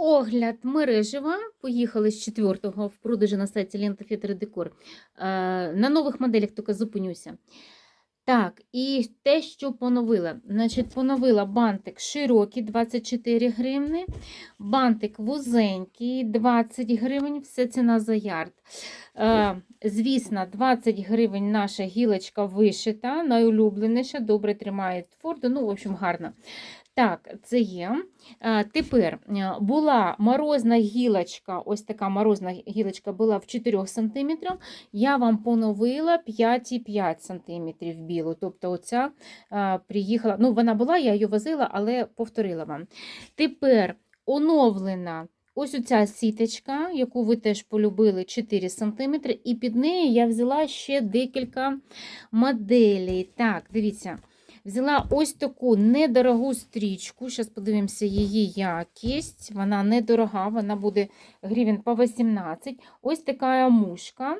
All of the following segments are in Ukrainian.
Огляд мережева. Поїхали з 4-го в продажі на сайті Лента Фітер Декор. Е, На нових моделях тільки зупинюся. Так, і те, що поновила. Значить, поновила бантик широкий 24 гривни, бантик вузенький 20 гривень, все ціна за ярд. Е, звісно, 20 гривень наша гілочка вишита, найулюбленіша, добре тримає твердо, ну, в общем, гарно. Так, це є. Е, Тепер е, була морозна гілочка, ось така морозна гілочка була в 4 см. Я вам поновила 5,5 см білу. Тобто оця е, приїхала, ну вона була, я її возила, але повторила вам. Тепер оновлена ось оця сіточка, яку ви теж полюбили 4 см, і під нею я взяла ще декілька моделей. Так, дивіться. Взяла ось таку недорогу стрічку. Зараз подивимося її якість. Вона недорога, вона буде гривень по 18. Ось така мушка.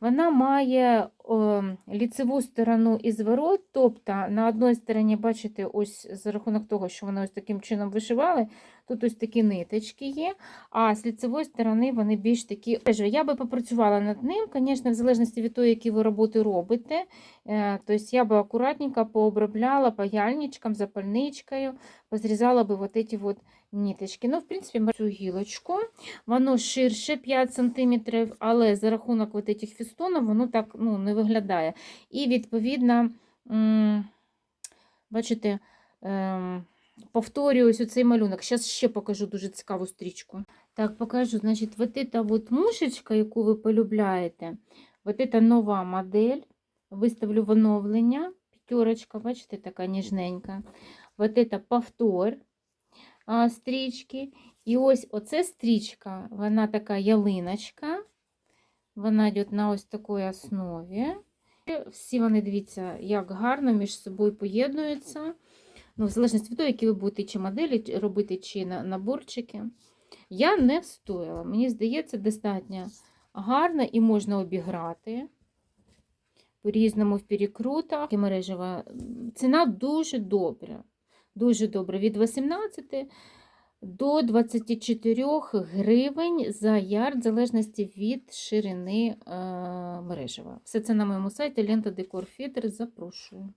Вона має о, ліцеву сторону і зворот. Тобто на одній стороні, бачите, ось за рахунок того, що вона ось таким чином вишивали, тут ось такі ниточки є, а з ліцевої сторони вони більш такі. Я би попрацювала над ним, звісно, в залежності від того, які ви роботи робите. Тобто я би акуратненько пообробляла паяльничком, запальничкою, позрізала би вот эти вот ниточки. Ну, в принципі, цю гілочку, воно ширше 5 см, але за рахунок вот этих фістонів воно так ну, не виглядає. І, відповідно, бачите, ем, повторююсь оцей малюнок. Зараз ще покажу дуже цікаву стрічку. Так, покажу, значить, вот эта вот мушечка, яку ви полюбляєте, вот эта нова модель. Виставлю в оновлення. П'ятерочка, бачите, така ніжненька. Вот это повтор а, стрічки. І ось оце стрічка, вона така ялиночка. Вона йде на ось такій основі. Всі вони, дивіться, як гарно між собою поєднуються. Ну, в залежності від того, які ви будете чи моделі робити, чи наборчики. Я не встояла. Мені здається, достатньо гарно і можна обіграти по-різному в перекрутах. Мережева ціна дуже добра. Дуже добра. Від 18 до 24 гривень за ярд, в залежності від ширини е, мережева. Все це на моєму сайті Лента Декор Фітер. Запрошую.